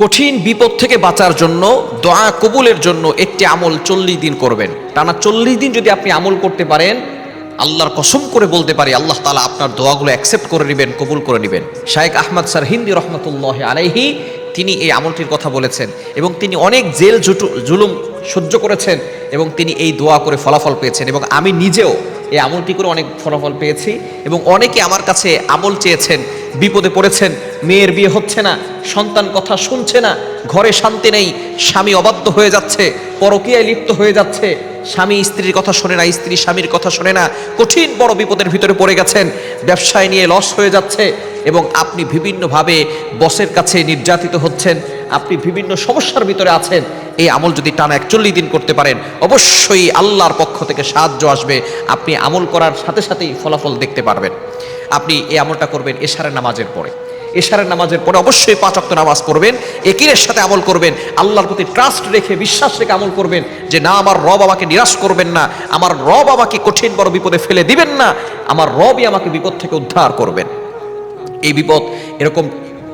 কঠিন বিপদ থেকে বাঁচার জন্য, দোয়া কবুলের জন্য একটি আমল চল্লিশ দিন করবেন। টানা চল্লিশ দিন যদি আপনি আমল করতে পারেন, আল্লাহর কসম করে বলতে পারি, আল্লাহ তালা আপনার দোয়াগুলো অ্যাকসেপ্ট করে নেবেন, কবুল করে নেবেন। শায়েক আহমদ স্যার হিন্দি রহমতুল্লাহ আলাইহি, তিনি এই আমলটির কথা বলেছেন এবং তিনি অনেক জেল জুটু, জুলুম সহ্য করেছেন এবং তিনি এই দোয়া করে ফলাফল পেয়েছেন এবং আমি নিজেও এই আমলটি করে অনেক ফলাফল পেয়েছি এবং অনেকে আমার কাছে আমল চেয়েছেন, বিপদে পড়েছেন মেয়ের বিয়ে হচ্ছে না, সন্তান কথা শুনছে না, ঘরে শান্তি নেই, স্বামী অবাধ্য হয়ে যাচ্ছে, পরকীয়ায় লিপ্ত হয়ে যাচ্ছে, স্বামী স্ত্রীর কথা শোনে না, স্ত্রী স্বামীর কথা শোনে না, কঠিন বড় বিপদের ভিতরে পড়ে গেছেন, ব্যবসায় নিয়ে লস হয়ে যাচ্ছে এবং আপনি বিভিন্নভাবে বসের কাছে নির্যাতিত হচ্ছেন, আপনি বিভিন্ন সমস্যার ভিতরে আছেন, এই আমল যদি টানা একচল্লিশ দিন করতে পারেন, অবশ্যই আল্লাহর পক্ষ থেকে সাহায্য আসবে, আপনি আমল করার সাথে সাথেই ফলাফল দেখতে পারবেন। আপনি এই আমলটা করবেন এশারের নামাজের পরে। এশারের নামাজের পরে অবশ্যই পাঁচ অক্ত নামাজ পড়বেন একিরের সাথে আমল করবেন, আল্লাহর প্রতি ট্রাস্ট রেখে, বিশ্বাস রেখে আমল করবেন যে না, আমার রব আমাকে নিরাশ করবেন না, আমার রব আমাকে কঠিন বড় বিপদে ফেলে দিবেন না, আমার রবই আমাকে বিপদ থেকে উদ্ধার করবেন। এই বিপদ এরকম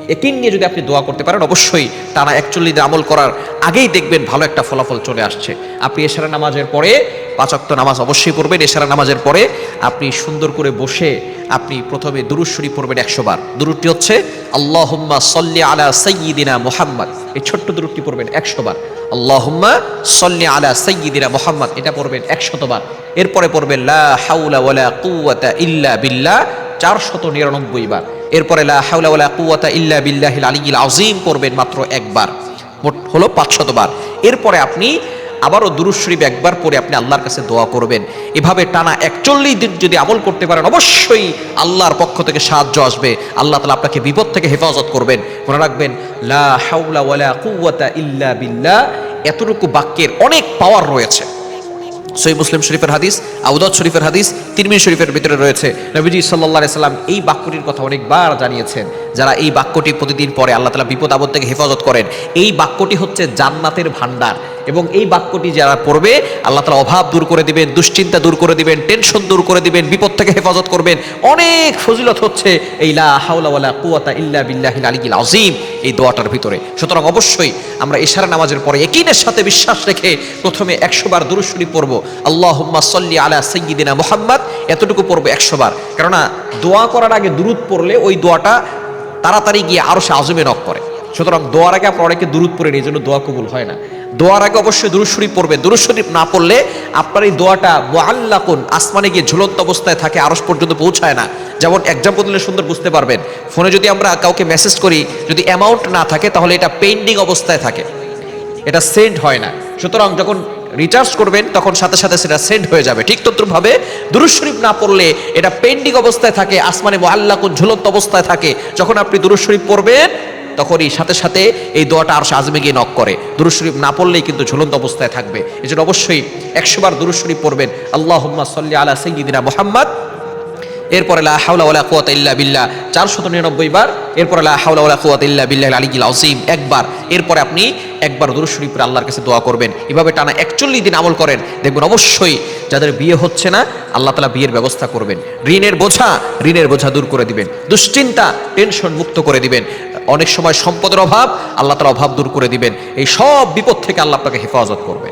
একিন নিয়ে যদি আপনি দোয়া করতে পারেন, অবশ্যই তারা দিন আমল করার আগেই দেখবেন ভালো একটা ফলাফল চলে আসছে। আপনি এশারা নামাজের পরে পাঁচক্ত নামাজ অবশ্যই পড়বেন। এশারা নামাজের পরে আপনি সুন্দর করে বসে আপনি প্রথমে দুরুদ শরীফ পড়বেন একশো বার। দুরুদটি হচ্ছে, আল্লাহুম্মা সল্লি আলা সৈয়িদিনা মোহাম্মদ। এই ছোট্ট দুরুদটি পড়বেন একশো বার। আল্লাহুম্মা সল্লি আলা সৈয়িদিনা মোহাম্মদ। এটা পড়বেন একশতবার এরপরে পড়বেন, লা হাউলা ওয়ালা কুওয়াতা ইল্লা বিল্লাহ। চারশত নিরানব্বই বার। এরপরে ইল্লা বিল্লাহিল আলিয়্যিল আযীম পড়বেন মাত্র একবার। মোট হলো পাঁচশত বার। এরপরে আপনি আবারও দুরুদ শরীফ একবার পরে আপনি আল্লাহর কাছে দোয়া করবেন। এভাবে টানা একচল্লিশ দিন যদি আমল করতে পারেন, অবশ্যই আল্লাহর পক্ষ থেকে সাহায্য আসবে। আল্লাহ তালা আপনাকে বিপদ থেকে হেফাজত করবেন। মনে রাখবেন, লা ইল্লা বিল্লাহ এতটুকু বাক্যের অনেক পাওয়ার রয়েছে। সই মুসলিম শরীফের হাদিস আউদাদ শরীফের হাদিস তিরমিন শরীফের ভিতরে রয়েছে। নবীজি সাল্লাহ সাল্লাম এই বাক্যটির কথা অনেকবার জানিয়েছেন। যারা এই বাক্যটি প্রতিদিন পরে আল্লাহ তালা বিপদ আপদ থেকে হেফাজত করেন। এই বাক্যটি হচ্ছে জান্নাতের ভান্ডার এবং এই বাক্যটি যারা পড়বে, আল্লাহ তালা অভাব দূর করে দিবেন, দুশ্চিন্তা দূর করে দিবেন, টেনশন দূর করে দিবেন, বিপদ থেকে হেফাজত করবেন। অনেক ফজিলত হচ্ছে এই লা হাওলা ওয়ালা কুয়াতা ইল্লা বিল্লাহিল আলিয়িল আযীম এই দোয়াটার ভিতরে। সুতরাং অবশ্যই আমরা ইশারা নামাজের পরে একিনের সাথে বিশ্বাস রেখে প্রথমে একশো বার দুরূদ শরীফ পড়ব। আল্লাহুম্মা সাল্লি আলা সাইয়্যিদিনা মুহাম্মদ এতটুকু পড়ব একশো বার। কেননা দোয়া করার আগে দুরুদ পড়লে ওই দোয়াটা তাড়াতাড়ি গিয়ে আরও সে আজমে নক করে। সুতরাং দোয়ার আগে আপনার অনেকে দূরত পড়ে নিয়ে জন্য দোয়া কবুল হয় না। দোয়ার আগে অবশ্যই দুরুদ শরীফ পড়বে। দুরুদ শরীফ না পড়লে আপনার এই দোয়াটা মোয়াল্লাকুন আসমানে গিয়ে ঝুলন্ত অবস্থায় থাকে আরস পর্যন্ত পৌঁছায় না। যেমন এক্সাম্পল দিলে সুন্দর বুঝতে পারবেন। ফোনে যদি আমরা কাউকে মেসেজ করি, যদি অ্যামাউন্ট না থাকে, তাহলে এটা পেন্ডিং অবস্থায় থাকে। এটা সেন্ড হয় না। সুতরাং যখন রিচার্জ করবেন, তখন সাথে সাথে সেটা সেন্ড হয়ে যাবে। ঠিক তদ্রুপভাবে দুরুশরীফ না পড়লে এটা পেন্ডিং অবস্থায় থাকে, আসমানে মোয়াল্লাকুন ঝুলন্ত অবস্থায় থাকে। যখন আপনি দুরুশরীফ পড়বেন, তখনই সাথে সাথে এই দোয়াটা আর আজমে গিয়ে নক করে। দুরুশরীফ না পড়লেই কিন্তু ঝুলন্ত অবস্থায় থাকবে। এজন্য জন্য অবশ্যই একশোবার দুরুশরীফ পড়বেন। আল্লাহ সাল্লি আলা সঙ্গীদিনা মোহাম্মদ এরপরে লা হাওলা ওয়ালা কুওয়াতা ইল্লা বিল্লাহ 499 বার, এরপরে লা হাওলা ওয়ালা কুওয়াতা ইল্লা বিল্লাহিল আলিয়্যিল আযীম, একবার। এরপরে আপনি একবার দুরূদ শরীফ পড়ে আল্লাহর কাছে দোয়া করবেন। এভাবে টানা 41 দিন আমল করেন। দেখবেন অবশ্যই যাদের বিয়ে হচ্ছে না, আল্লাহ তাআলা বিয়ের ব্যবস্থা করবেন। ঋণের বোঝা ঋণের বোঝা দূর করে দিবেন। দুশ্চিন্তা টেনশন মুক্ত করে দিবেন। অনেক সময় সম্পদের অভাব, আল্লাহ তাআলা অভাব দূর করে দিবেন। এই সব বিপদ থেকে আল্লাহ আপনাকে হেফাজত করবেন